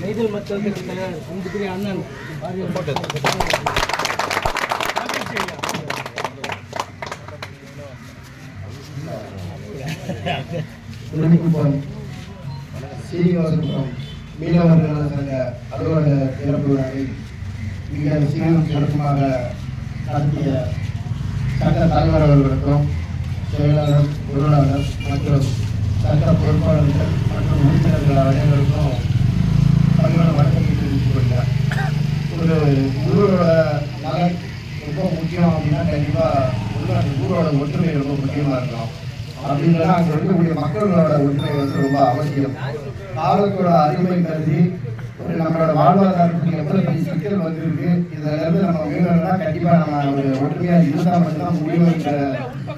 நெய்தல் மக்கள் தலைவர் அண்ணன் உடனுக்குப்பம் சீனிவாசபுரம் மீனவர் நல சங்க அலுவலக திறப்பு விழாவை மிக சீரும் சிறப்புமாக நடத்திய சட்ட தலைவர் அவர்களுக்கும் செயலாளர் பொருளாளர் மற்றும் சங்கர பொறுப்பாளர்கள் மற்றும் உறுப்பினர்கள் அனைவருக்கும் பல்வேறு வணக்கத்தை தெரிவித்துக் கொள்கிறேன் ஒரு ஊரோட நலன் ரொம்ப முக்கியம் அப்படின்னா கண்டிப்பாக அந்த ஊரோட ஒற்றுமை ரொம்ப முக்கியமாக இருக்கும். அப்படின்னா அங்கே இருக்கக்கூடிய மக்களோட ஒற்றுமை வந்து ரொம்ப அவசியம். காலத்தோட அருமை கருதி ஒரு நம்மளோட வாழ்வாதாரத்துக்கு எவ்வளவு சிக்கல் வந்திருக்கு இதுல இருந்து நம்ம மீனவர்களா கண்டிப்பாக நம்ம ஒரு ஒற்றுமையாக இருந்தால் மட்டும்தான் முடியுங்கிற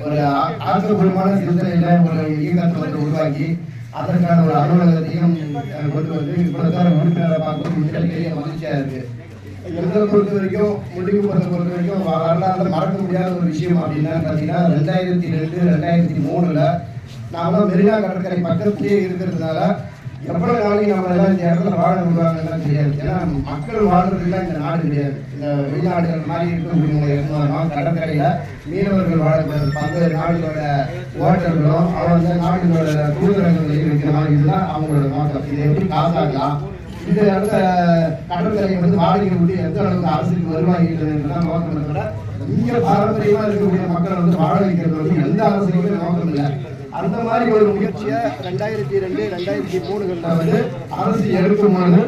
ஒரு ஆ- ஆக்கப்பூர்வமான சிந்தனையில ஒரு இயக்கத்தை வந்து உருவாக்கி அதற்கான ஒரு அலுவலகத்தையும் கொண்டு வந்து இப்படித்தான் உறுப்பினரை பார்க்கும்போது மிகப்பெரிய மகிழ்ச்சியா இருக்கு. எங்களை பொறுத்த வரைக்கும் முடிவு பொறுத்த பொறுத்த வரைக்கும் வரலாறு மறக்க முடியாத ஒரு விஷயம் அப்படின்னா பார்த்தீங்கன்னா ரெண்டாயிரத்தி ரெண்டு ரெண்டாயிரத்தி மூணுல நாமெல்லாம் மெரினா கடற்கரை பக்கத்திலேயே இருக்கிறதுனால எவ்வளவு நாளைக்கு நம்ம எல்லாம் இந்த இடத்துல வாழ விடுவாங்கன்னு தெரியாது ஏன்னா மக்கள் வாழ்றதுலாம் இந்த நாடு கிடையாது. இந்த வெளிநாடுகள் மாதிரி இருக்கக்கூடிய இருந்தாலும் கடற்கரையில மீனவர்கள் வாழ பல்வேறு நாடுகளோட ஓட்டர்களும் அவங்க நாடுகளோட தூதரங்களை வைக்கிற மாதிரி இதுதான் அவங்களோட நோக்கம். இதை எப்படி காசாக்கலாம் இந்த இடத்துல கடற்கரை வந்து வாடகை விட்டு எந்த அளவுக்கு அரசுக்கு வருவாய் இல்லைன்றதான் நோக்கம் இருக்கிற இங்க பாரம்பரியமா இருக்கக்கூடிய மக்களை வந்து வாழ வைக்கிறது வந்து எந்த அரசுக்குமே நோக்கம் இல்லை அந்த மாதிரி ஒரு முயற்சியை ரெண்டாயிரத்தி ரெண்டு ரெண்டாயிரத்தி மூணுகளில் வந்து அரசு எடுக்கும்போது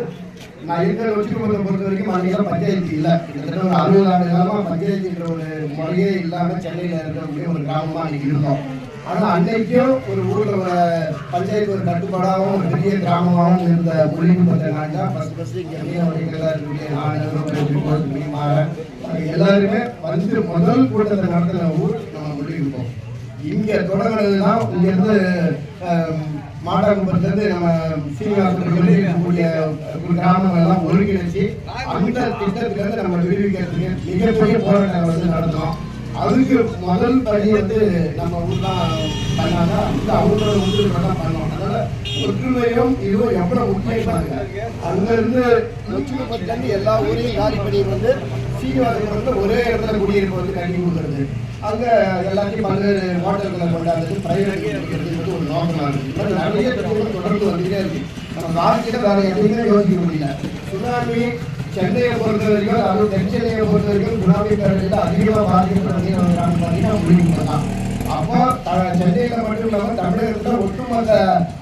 நான் இருக்கிற வச்சுக்கொண்ட பொறுத்த வரைக்கும் அன்றைக்கி பஞ்சாயத்து இல்லை. கிட்டத்தட்ட ஒரு அறுபது ஆண்டு காலமாக பஞ்சாயத்துன்ற ஒரு முறையே இல்லாமல் சென்னையில் இருக்கக்கூடிய ஒரு கிராமமாக அன்றைக்கி இருந்தோம். ஆனால் அன்னைக்கும் ஒரு ஊரில் ஒரு பஞ்சாயத்து ஒரு கட்டுப்பாடாகவும் ஒரு பெரிய கிராமமாகவும் இருந்த மொழிக்கு பட்ட நாள் தான் ஃபஸ்ட் ஃபஸ்ட்டு இங்கே மீனவர்களாக இருக்கக்கூடிய நாடு மீமாறன் எல்லாருமே வந்து முதல் கூட்டத்தை நடத்துகிற ஊர் நம்ம மொழியிருப்போம் இங்க தொடங்கினது தான் இங்க இருந்து நம்ம சீனிவாசன் சொல்லி இருக்கக்கூடிய ஒரு கிராமங்கள் எல்லாம் ஒருங்கிணைச்சு அந்த திட்டத்திலிருந்து நம்ம விரிவிக்கிறதுக்கு மிகப்பெரிய போராட்டங்கள் வந்து நடந்தோம் அதுக்கு முதல் படி வந்து நம்ம ஊர் தான் பண்ணாங்க அந்த அவங்களோட ஒத்துழைப்பு தான் பண்ணோம். அதனால ஒற்றுமையும் இதுவும் எவ்வளவு முக்கியம் பாருங்க. அங்க இருந்து நூற்றி முப்பத்தி எல்லா ஊரையும் காலி பண்ணி வந்து ஸ்ரீனிவாசபுரத்தில் வந்து ஒரே இடத்துல குடியிருப்பு வந்து கட்டி கொடுக்குறது. அங்கே எல்லாத்தையும் பல்வேறு ஹோட்டல்களை கொண்டாடுறது பிரைவேட் வந்து ஒரு நோக்கமாக இருக்குது நிறைய திட்டங்கள் தொடர்ந்து வந்துட்டே இருக்கு. நம்ம வாழ்க்கையில வேறு எதுவுமே யோசிக்க முடியல. சுனாமி சென்னையை பொறுத்த வரைக்கும் அதுவும் தென் சென்னையை பொறுத்த வரைக்கும் சுனாமி பேரணியில் அதிகமாக பாதிக்கப்பட்ட மீனவர்கள் பார்த்தீங்கன்னா முடிவு தான் அப்போ சென்னையில் மட்டும் இல்லாமல் தமிழகத்தில் ஒட்டுமொத்த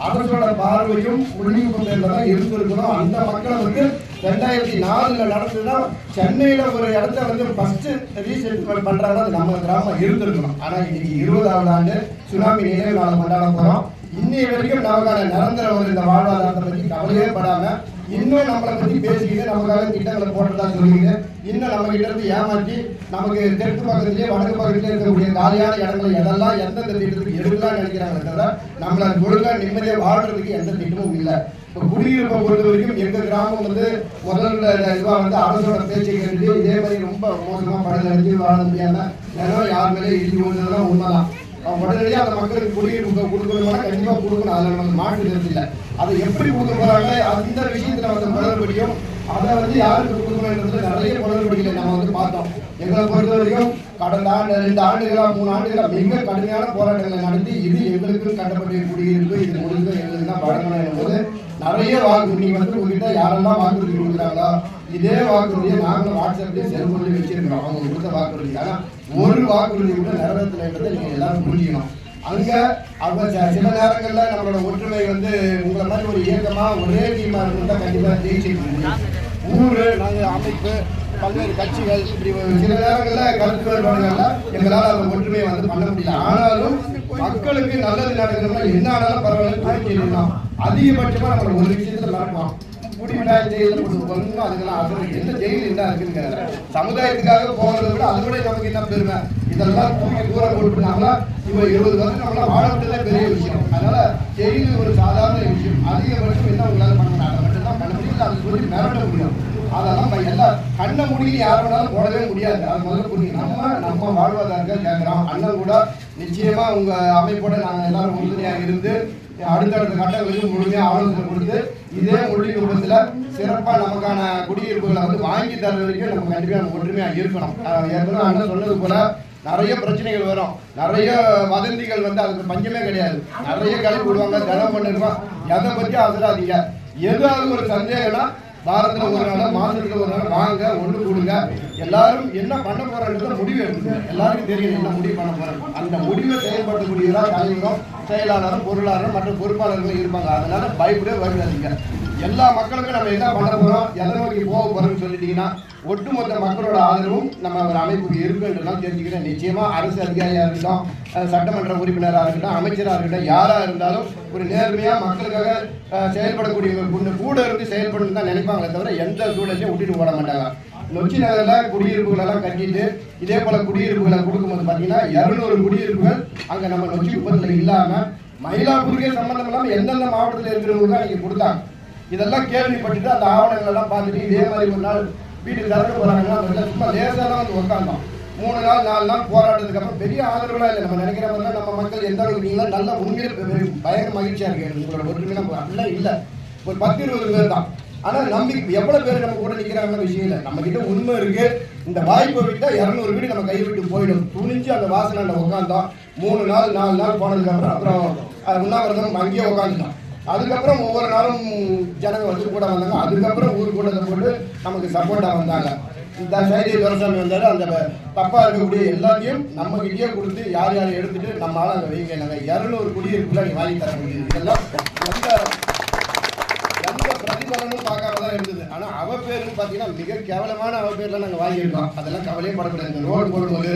அரசோட பார்வையும் முடிவு கொண்டதான் இருந்திருக்கணும். அந்த மக்களை வந்து ரெண்டாயிரத்தி நாலுல நடந்துதான் சென்னையில ஒரு இடத்த வந்து ஃபர்ஸ்ட் ரீசெட்டில்மெண்ட் பண்றாங்க அது நம்ம கிராமம் இருந்திருக்கணும். ஆனா இன்னைக்கு இருபதாவது ஆண்டு சுனாமி நினைவு நாளை கொண்டாட போறோம். இன்னைய வரைக்கும் நமக்கான நிரந்தர ஒரு இந்த வாழ்வாதாரத்தை பத்தி கவலையே படாம இன்னும் நம்மளை பத்தி பேசிக்கிட்டு நமக்காக திட்டங்களை போட்டதா சொல்லிக்கிட்டு இன்னும் நம்ம கிட்ட இருந்து ஏமாற்றி நமக்கு தெற்கு பக்கத்திலேயே வடக்கு பக்கத்திலே இருக்கக்கூடிய காலியான இடங்களை எதெல்லாம் எந்தெந்த திட்டத்துக்கு எடுக்கலாம்னு நினைக்கிறாங்க நம்மளை ஒழுங்கா நிம்மதியாக வாழ்றதுக்கு எந்த திட்டமும் இல்லை. குடியிருப்பை பொறுத்த வரைக்கும் எங்க கிராமம் வந்து முதல்ல இதுவா வந்து அரசோட பேச்சை கேட்டு இதே மாதிரி ரொம்ப மோசமா படல அடிச்சு வாழ முடியாம நிலம் யார் மேலே இடி விழுந்ததெல்லாம் உண்மைதான். உடனடியாக அந்த மக்களுக்கு குடியிருப்பு கொடுக்கணும்னா கண்டிப்பா கொடுக்கணும். அதில் நமக்கு மாற்று இல்லை. அதை எப்படி கொடுக்க போறாங்க அந்த விஷயத்துல வந்து குளறுபடியும் அதை வந்து யாருக்கு கொடுக்கணும்ன்றது நிறைய குளறுபடிகளை நம்ம வந்து பார்த்தோம். எங்களை பொறுத்த வரைக்கும் கடந்த ஆண்டு ரெண்டு ஆண்டுகளா மூணு ஆண்டுகளா மிக கடுமையான போராட்டங்களை நடத்தி இது எங்களுக்கு கட்டப்பட்ட குடியிருப்பு இது முழுக்க எங்களுக்கு தான் வழங்கணும் என்பது நிறைய வாக்குறுதி வந்து உங்ககிட்ட யாரெல்லாம் வாக்குறுதி கொடுக்குறாங்களோ இதே வாக்குறுதியை நாங்களும் வாட்ஸ்அப்லேயே செல்போன்லேயே வச்சிருக்கிறோம் அவங்க கொடுத்த வாக்குறுதி ஆனால் ஒரு வாக்குறுதி கூட நிறைவேற்றலைன்றதை நீங்கள் எல்லாரும் புரிஞ்சுக்கணும். அங்க அவங்க சில நேரங்கள்ல நம்மளோட ஒற்றுமை வந்து உங்களை மாதிரி ஒரு இயக்கமா ஒரே டீமா இருந்தா கண்டிப்பா ஜெயிச்சிருக்கோம். ஊர் ஊரு அமைப்பு பல்வேறு கட்சிகள் இப்படி சில நேரங்களில் கருத்து வேறுபாடுகள்ல எங்களால் அந்த ஒற்றுமையை வந்து பண்ண முடியல. ஆனாலும் மக்களுக்கு நல்லது நடக்கணும்னா என்ன ஆனாலும் பரவாயில்ல கோரிக்கை எழுதலாம் அதிகபட்சமா நம்ம ஒரு விஷயத்துல நடக்கலாம் குடிமிட்டாய் ஜெயிலில் போட்டு ஒன்றும் அதுக்கெல்லாம் அது என்ன ஜெயில் என்ன இருக்குன்னு கேட்குறேன். சமுதாயத்துக்காக போகிறத விட அது கூட நமக்கு என்ன பெருமை? இதெல்லாம் தூக்கி தூரம் போட்டுனாங்களா இப்போ இருபது வருஷம் நம்மளால் வாழ பெரிய விஷயம். அதனால ஜெயில் ஒரு சாதாரண விஷயம். அதிகபட்சம் என்ன உங்களால் பண்ண அதை மட்டும்தான் பண்ண முடியும். அதை சொல்லி மிரட்ட முடியும். அதெல்லாம் எல்லா அண்ண கண்ணை முடியும் யார் வேணாலும் போடவே முடியாது. அது முதல்ல புரியும் நம்ம நம்ம வாழ்வாதாரத்தை கேட்குறோம் அண்ணன் கூட நிச்சயமா உங்க அமைப்போட நாங்கள் எல்லாரும் உறுதுணையாக இருந்து அடுத்தடுத்த கட்டங்களுக்கு முழுமையாக ஆலோசனை கொடுத்து இதே மொழி குடும்பத்தில் சிறப்பாக நமக்கான குடியிருப்புகளை வந்து வாங்கி தர வரைக்கும் நம்ம கண்டிப்பாக நம்ம ஒற்றுமையாக இருக்கணும். ஏற்கனவே அண்ணன் சொன்னது போல நிறைய பிரச்சனைகள் வரும். நிறைய வதந்திகள் வந்து அதுக்கு பஞ்சமே கிடையாது. நிறைய கழிவு விடுவாங்க தினம் பண்ணிருக்கோம் எதை பற்றி அவசராதீங்க ஏதாவது ஒரு சந்தேகம்னா வாரத்துல ஒரு நாள் மாசத்துல ஒரு நாள் வாங்க ஒண்ணு கொடுங்க. எல்லாரும் என்ன பண்ண போறாங்க முடிவு எடுத்துங்க எல்லாருக்கும் தெரியும் என்ன முடிவு பண்ண போறாங்க. அந்த முடிவை செயல்படுத்தக்கூடியதா தலைவரும் செயலாளரும் பொருளாளரும் மற்றும் பொறுப்பாளர்களும் இருப்பாங்க. அதனால பயப்படவே வருவாதீங்க. எல்லா மக்களுக்கும் நம்ம என்ன பண்ண போறோம்? எதை நோக்கி போக போறோம்னு சொல்லிட்டீங்கன்னா ஒட்டுமொத்த மக்களோட ஆதரவும் நம்ம ஒரு அமைப்புக்கு இருக்குன்றதான் தெரிஞ்சுக்கிறேன். நிச்சயமா அரசு அதிகாரியா இருக்கட்டும் சட்டமன்ற உறுப்பினராக இருக்கட்டும் அமைச்சராக இருக்கட்டும் யாரா இருந்தாலும் ஒரு நேர்மையா மக்களுக்காக செயல்படக்கூடிய செயல்படக்கூடியவங்க கூட- கூட இருந்து செயல்படணும் தான் நினைப்பாங்களே தவிர எந்த சூழலையும் விட்டுட்டு போட மாட்டாங்க. நொச்சி நகரில் குடியிருப்புகளெல்லாம் கட்டிட்டு இதே போல குடியிருப்புகளை கொடுக்கும்போது பார்த்தீங்கன்னா இரநூறு குடியிருப்புகள் அங்கே நம்ம நொச்சி குப்பத்தில் இல்லாமல் மயிலாப்பூருக்கே சம்மந்தம் இல்லாமல் எந்தெந்த மாவட்டத்தில் இருக்கிறவங்க தான் நீங்கள் கொடுத்தாங்க. இதெல்லாம் கேள்விப்பட்டுட்டு அந்த ஆவணங்கள் எல்லாம் பார்த்துட்டு இதே மாதிரி ஒரு நாள் வீட்டுக்கு திறக்க போறாங்கன்னா சும்மா லேசாக தான் வந்து உட்காந்தோம் மூணு நாள் நாலு நாள் போராட்டத்துக்கு அப்புறம் பெரிய ஆதரவுலாம் இல்லை. நம்ம நினைக்கிற மாதிரி தான் நம்ம மக்கள் எந்த அளவுக்கு நீங்களா நல்ல உண்மையிலே பயங்கர மகிழ்ச்சியா இருக்கு உங்களோட ஒற்றுமை நம்ம அப்படிலாம் இல்லை. ஒரு பத்து இருபது பேர் தான். ஆனா நம்பிக்கை எவ்வளவு பேர் நம்ம கூட நிக்கிறாங்கன்னு விஷயம் இல்லை. நம்ம கிட்ட உண்மை இருக்கு. இந்த வாய்ப்பை விட்டா இரநூறு வீடு நம்ம கை விட்டு போயிடும். துணிஞ்சு அந்த வாசனை உட்காந்தோம் மூணு நாள் நாலு நாள் போனதுக்கு அப்புறம் அப்புறம் உண்ணாவிரதம் அங்கேயே உட்காந்துட்டோம் அதுக்கப்புறம் ஒவ்வொரு நாளும் ஜனங்க வந்து கூட வந்தாங்க. அதுக்கப்புறம் ஊர் கூட்டத்தை போட்டு நமக்கு சப்போர்ட்டாக வந்தாங்க. இந்த சைதி துரசாமி வந்தாலும் அந்த தப்பாக இருக்கக்கூடிய எல்லாத்தையும் நம்ம கிட்டே கொடுத்து யார் யார் எடுத்துட்டு நம்மளால் ஆள் அங்கே வைங்க. நாங்கள் இரநூறு குடியிருப்புல நீ வாங்கி தர முடியுது. இதெல்லாம் எந்த எந்த பிரதிபலனும் பார்க்காம தான் இருந்தது. ஆனால் அவ பேருன்னு பார்த்தீங்கன்னா மிக கேவலமான அவ பேர்ல நாங்கள் வாங்கியிருக்கோம் அதெல்லாம் கவலையே படக்கூடாது. இந்த ரோடு போடும்போது